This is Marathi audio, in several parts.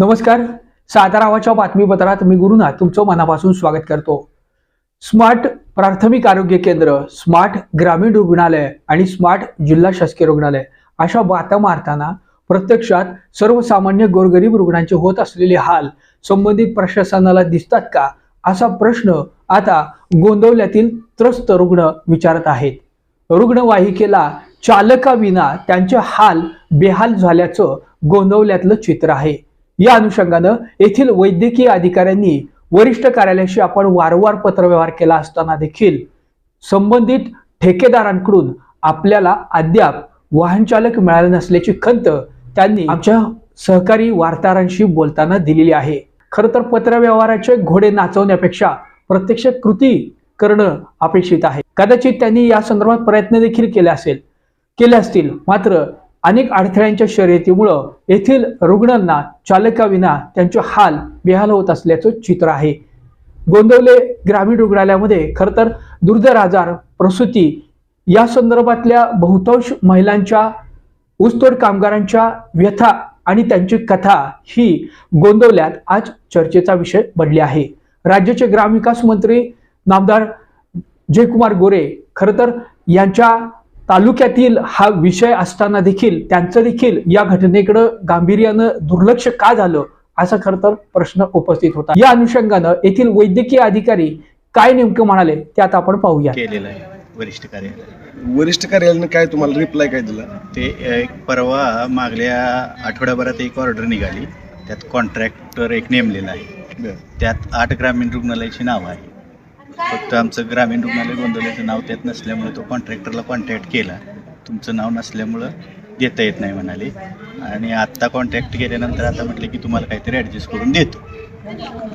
नमस्कार. सातारावाच्या बातमीपत्रात मी गुरुनाथ तुमचं मनापासून स्वागत करतो. स्मार्ट प्राथमिक आरोग्य केंद्र स्मार्ट ग्रामीण रुग्णालय आणि स्मार्ट जिल्हा शासकीय रुग्णालय अशा बाता मारताना प्रत्यक्षात सर्वसामान्य गोरगरीब रुग्णांचे होत असलेले हाल संबंधित प्रशासनाला दिसतात का? असा प्रश्न आता गोंदवल्यातील त्रस्त रुग्ण विचारत आहेत. रुग्णवाहिकेला चालकाविना त्यांचे हाल बेहाल झाल्याचं गोंदवल्यातलं चित्र आहे. या अनुषंगानं येथील वैद्यकीय अधिकाऱ्यांनी वरिष्ठ कार्यालयाशी आपण वारंवार पत्रव्यवहार केला असताना देखील संबंधित ठेकेदारांकडून आपल्याला अद्याप वाहनचालक मिळाले नसल्याची खंत त्यांनी आमच्या सहकारी वार्ताहरांशी बोलताना दिलेली आहे. खर तर पत्रव्यवहाराचे घोडे नाचवण्यापेक्षा प्रत्यक्ष कृती करणं अपेक्षित आहे. कदाचित त्यांनी या संदर्भात प्रयत्न देखील केले असेल केले असतील. मात्र अनेक अडथळ्यांच्या शर्यतीमुळं येथील रुग्णांना चालकाविना त्यांचे हाल बेहाल होत असल्याचं चित्र आहे. गोंदवले ग्रामीण रुग्णालयामध्ये खरं तर दुर्धर आजार प्रसूती या संदर्भातल्या बहुतांश महिलांच्या ऊसतोड कामगारांच्या व्यथा आणि त्यांची कथा ही गोंदवल्यात आज चर्चेचा विषय बनली आहे. राज्याचे ग्रामविकास मंत्री नामदार जयकुमार गोरे खरं तर यांच्या तालुक्यातील हा विषय असताना देखील त्यांचं देखील या घटनेकडं गांभीर्यानं दुर्लक्ष का झालं असा खरं तर प्रश्न उपस्थित होता. या अनुषंगानं येथील वैद्यकीय अधिकारी काय नेमकं म्हणाले ते आता आपण पाहूया केलेलं आहे वरिष्ठ कार्यालय वरिष्ठ कार्यालयानं काय तुम्हाला रिप्लाय काय दिला? ते एक परवा मागल्या आठवड्याभरात एक ऑर्डर निघाली. त्यात कॉन्ट्रॅक्टर एक नेमलेला आहे. त्यात आठ ग्रामीण रुग्णालयाची नाव आहे फक्त आमचं ग्रामीण रुग्णालय गोंदवल्याचं नाव त्यात नसल्यामुळे तो कॉन्ट्रॅक्टरला कॉन्टॅक्ट केला. तुमचं नाव नसल्यामुळं देता येत नाही म्हणाले. आणि आत्ता कॉन्टॅक्ट केल्यानंतर आता म्हटलं की तुम्हाला काहीतरी ॲडजस्ट करून देतो.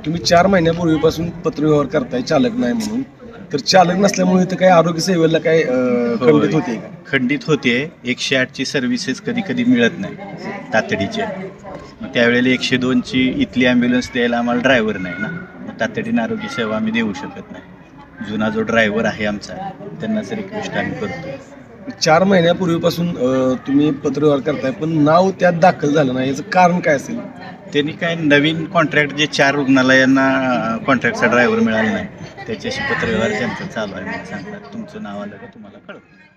तुम्ही चार महिन्यापूर्वीपासून पत्रव्यवहार करताय चालक नाही म्हणून. तर चालक नसल्यामुळे इथं काय आरोग्य सेवेला काय अं, खंडित होते का? खंडित होते. एकशे आठची सर्व्हिसेस कधी कधी मिळत नाही तातडीचे. मग त्यावेळेला एकशे दोनची इथली ॲम्ब्युलन्स द्यायला आम्हाला ड्रायव्हर नाही ना. मग तातडीनं आरोग्य सेवा आम्ही देऊ शकत नाही. जुना जो ड्रायव्हर आहे आमचा त्यांनाच रिक्वेस्ट आम्ही करतो. चार महिन्यापूर्वीपासून तुम्ही पत्रव्यवहार करताय पण नाव त्यात दाखल झालं नाही. याचं कारण काय असेल? त्यांनी काय नवीन कॉन्ट्रॅक्ट जे चार रुग्णालयांना कॉन्ट्रॅक्टचा ड्रायव्हर मिळाला नाही त्याच्याशी पत्रव्यवहार त्यांचा चालू आहे. म्हणून सांगतात तुमचं नाव आलं का तुम्हाला कळतं